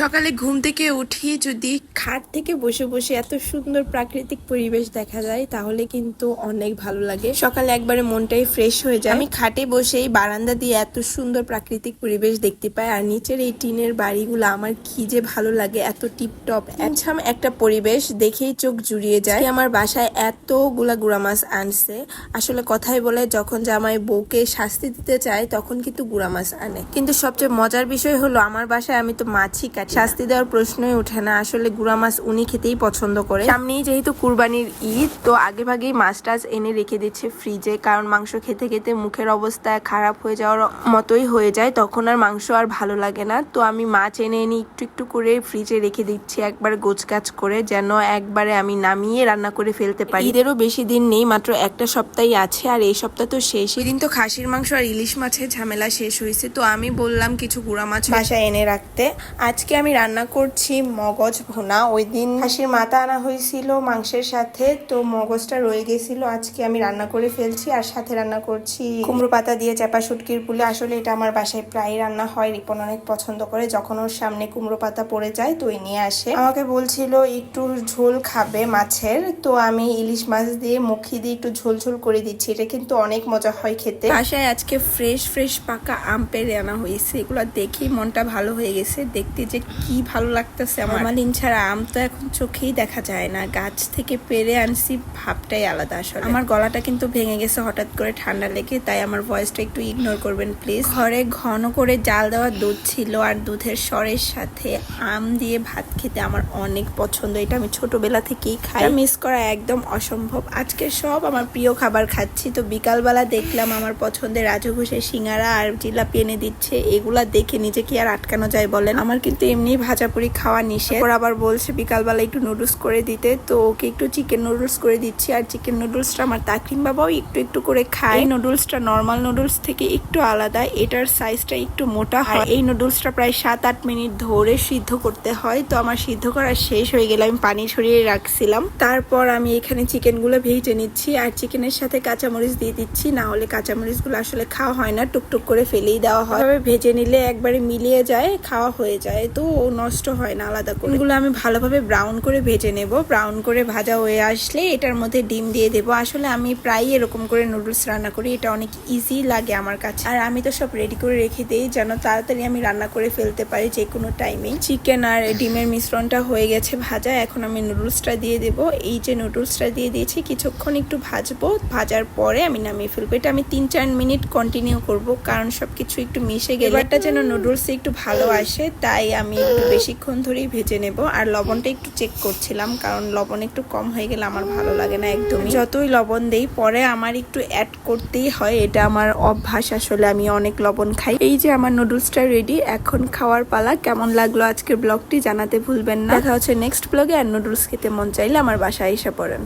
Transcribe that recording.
সকালে ঘুম থেকে উঠি যদি খাট থেকে বসে বসে এত সুন্দর প্রাকৃতিক পরিবেশ দেখা যায়, তাহলে কিন্তু অনেক ভালো লাগে। সকালে একবারে মনটাই ফ্রেশ হয়ে যায়। আমি খাটে বসেই বারান্দা দিয়ে এত সুন্দর প্রাকৃতিক পরিবেশ দেখতে পাই, আর নিচের এই টিনের বাড়িগুলো আমার কি যে ভালো লাগে, এত টিপটপ এছাম একটা পরিবেশ দেখেই চোখ জুড়িয়ে যায়। আমার বাসায় এতগুলা গুড়া মাছ আনছে। আসলে কথাই বলে, যখন জামাই বউকে শাস্তি দিতে চায়, তখন কিন্তু গুড়া মাছ আনে। কিন্তু সবচেয়ে মজার বিষয় হলো, আমার বাসায় আমি তো মাছই কাটি শাস্তি দেওয়ার প্রশ্নই ওঠে না। আসলে গুড়া মাছ উনি খেতেই পছন্দ করে। সামনেই যেহেতু কুরবানির ঈদ, তো আগে ভাগেই মাছ টাছ এনে রেখে দিচ্ছে ফ্রিজে। কারণ মাংস খেতে খেতে মুখের অবস্থা খারাপ হয়ে যাওয়ার মতোই হয়ে যায়। তখন আর মাংস আর ভালো লাগে না। তো আমি মাছ এনে এনে একটু একটু করে ফ্রিজে রেখে দিচ্ছি একবার গোছগাছ করে, যেন একবারে আমি নামিয়ে রান্না করে ফেলতে পারি। ঈদেরও বেশি দিন নেই, মাত্র একটা সপ্তাহই আছে, আর এই সপ্তাহ তো শেষ দিন তো খাসির মাংস আর ইলিশ মাছের ঝামেলা শেষ হয়েছে, তো আমি বললাম কিছু গুঁড়া মাছ বাসায় এনে রাখতে। আজকে আমি রান্না করছি মগজ ভুনা। ওই দিন খাসির মাথা আনা হয়েছিল মাংসের সাথে, তো মগজটা রয়ে গেছিল। আজকে আমি রান্না করে ফেলছি আর সাথে রান্না করছি কুমড়ো পাতা দিয়ে চাপা শুটকির পুলে। আসলে এটা আমার বাসায় প্রায় রান্না হয়, রিপন অনেক পছন্দ করে। যখন ওর সামনে কুমড়ো পাতা পড়ে যায়, তো নিয়ে আসে। আমাকে বলছিল, একটু ঝোল খাবে মাছের। তো আমি ইলিশ মাছ দিয়ে মুখি দিয়ে একটু ঝোল ঝোল করে দিচ্ছি। এটা কিন্তু অনেক মজা হয় খেতে। বাসায় আজকে ফ্রেশ ফ্রেশ পাকা আম পেরে আনা হয়েছে। এগুলো দেখেই মনটা ভালো হয়ে গেছে। দেখতে যে কি ভালো লাগতেছে আমার? মালিন ছাড়া আম তো এখন চোখেই দেখা যায় না। গাছ থেকে পেরে আনছি ভাবটাই আলাদা আসলে। আমার গলাটা কিন্তু ভেঙে গেছে হঠাৎ করে ঠান্ডা লেগে তাই আমার ভয়েসটা একটু ইগনোর করবেন প্লিজ ঘরে ঘন করে জাল দেওয়া দুধ ছিল আর দুধের স্বরের সাথে আম দিয়ে ভাত খেতে আমার অনেক পছন্দ। এটা আমি ছোটবেলা থেকেই খাই। মিস করা একদম অসম্ভব। আজকে সব আমার প্রিয় খাবার খাচ্ছি তো বিকালবেলা দেখলাম আমার পছন্দের রাজু ঘোষের সিঙ্গারা আর জিলাপি এনে দিচ্ছে। এগুলা দেখে নিজে কি আর আটকানো যায় বলেন। আমার কিন্তু এমনি ভাজাপুরি খাওয়া নিষেধ। ওর আবার বলছে বিকালবেলা একটু নুডলস করে দিতে। তো ওকে একটু চিকেন নুডলস করে দিচ্ছি। আর চিকেন নুডলসটা আমার তাকরিম বাবাও একটু একটু করে খায়। নুডলসটা নর্মাল নুডলস থেকে একটু আলাদা। এটার সাইজটা একটু মোটা হয়। এই নুডলসটা প্রায় সাত আট মিনিট ধরে সিদ্ধ করতে হয়। তো আমার সিদ্ধ করা শেষ হয়ে গেলে আমি পানি ছড়িয়ে রাখছিলাম। তারপর আমি এখানে চিকেনগুলো ভেজে নিচ্ছি। আর চিকেনের সাথে কাঁচামরিচ দিয়ে দিচ্ছি। না হলে কাঁচামরিচগুলো আসলে খাওয়া হয় না। টুকটুক করে ফেলেই দেওয়া হয়। তবে ভেজে নিলে একবারে মিলিয়ে যায় খাওয়া হয়ে যায়। তো ও নষ্ট হয় না আলাদা করে। এগুলো আমি ভালোভাবে ব্রাউন করে ভেজে নেব। ব্রাউন করে ভাজা হয়ে আসলে এটার মধ্যে ডিম দিয়ে দেবো। আসলে আমি প্রায় এরকম করে নুডলস রান্না করি। এটা অনেক ইজি লাগে আমার কাছে। আর আমি তো সব রেডি করে রেখে দিই যেন তাড়াতাড়ি আমি রান্না করে ফেলতে পারি যে কোনো টাইমে চিকেন আর ডিমের মিশ্রণটা হয়ে গেছে ভাজা। এখন আমি নুডলসটা দিয়ে দেব। এই যে নুডলসটা দিয়ে দিয়েছি কিছুক্ষণ একটু ভাজবো। ভাজার পরে আমি নামিয়ে ফেলব। এটা আমি তিন চার মিনিট কন্টিনিউ করব কারণ সবকিছু একটু মিশে গেলে এটা যেন নুডলস একটু ভালো আসে তাই আমি একটু বেশিক্ষণ ধরেই ভেজে নেব। আর লবণটা একটু চেক করছিলাম, কারণ লবণ একটু কম হয়ে গেলে আমার ভালো লাগে না একদমই। যতই লবণ দেই, পরে আমার একটু অ্যাড করতেই হয়, এটা আমার অভ্যাস। আসলে আমি অনেক লবণ খাই। এই যে আমার নুডলসটা রেডি এখন খাওয়ার পালা। কেমন লাগল আজকের ব্লগটি জানাতে ভুলবেন না। দেখা হচ্ছে নেক্সট ব্লগে আর নুডলস খেতে মন চাইলে আমার বাসায় এসে পড়েন।